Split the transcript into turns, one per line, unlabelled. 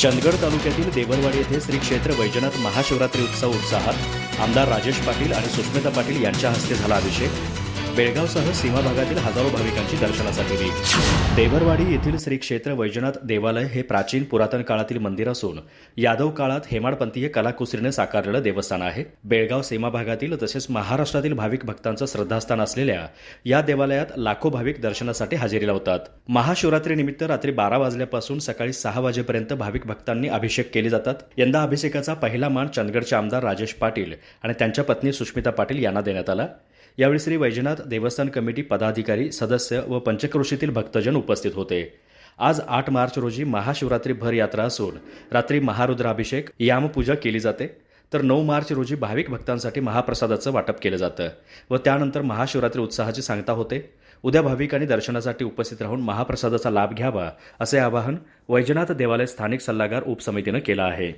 चंदगड तालुक्यातील देवरवाडी येथे श्री क्षेत्र वैजनाथ महाशिवरात्री उत्सव उत्साहात आमदार राजेश पाटील आणि सुष्मिता पाटील यांच्या हस्ते झाला अभिषेक. बेळगावसह सीमा भागातील हजारो भाविकांची दर्शनासाठी दिली देवरवाडी येथील श्री क्षेत्र वैजनाथ देवालय हे प्राचीन पुरातन काळातील मंदिर असून यादव काळात हेमाडपंथीय कलाकुसरीने साकारलेलं देवस्थान आहे. बेळगाव सीमा भागातील तसेच महाराष्ट्रातील भाविक भक्तांचं श्रद्धास्थान असलेल्या या देवालयात लाखो भाविक दर्शनासाठी हजेरी लावतात महाशिवरात्रीनिमित्त रात्री बारा वाजल्यापासून सकाळी सहा वाजेपर्यंत भाविक भक्तांनी अभिषेक केले जातात. यंदा अभिषेकाचा पहिला मान चंदगडचे आमदार राजेश पाटील आणि त्यांच्या पत्नी सुष्मिता पाटील यांना देण्यात आला. यावेळी श्री वैजनाथ देवस्थान कमिटी पदाधिकारी सदस्य व पंचक्रोशीतील भक्तजन उपस्थित होते. आज आठ मार्च रोजी महाशिवरात्री भर यात्रा असून रात्री महारुद्राभिषेक यामपूजा केली जाते. तर नऊ मार्च रोजी भाविक भक्तांसाठी महाप्रसादाचं वाटप केलं जातं व त्यानंतर महाशिवरात्री उत्साहाची सांगता होते. उद्या भाविकांनी दर्शनासाठी उपस्थित राहून महाप्रसादाचा लाभ घ्यावा असे आवाहन वैजनाथ देवालय स्थानिक सल्लागार उपसमितीनं केलं आहे.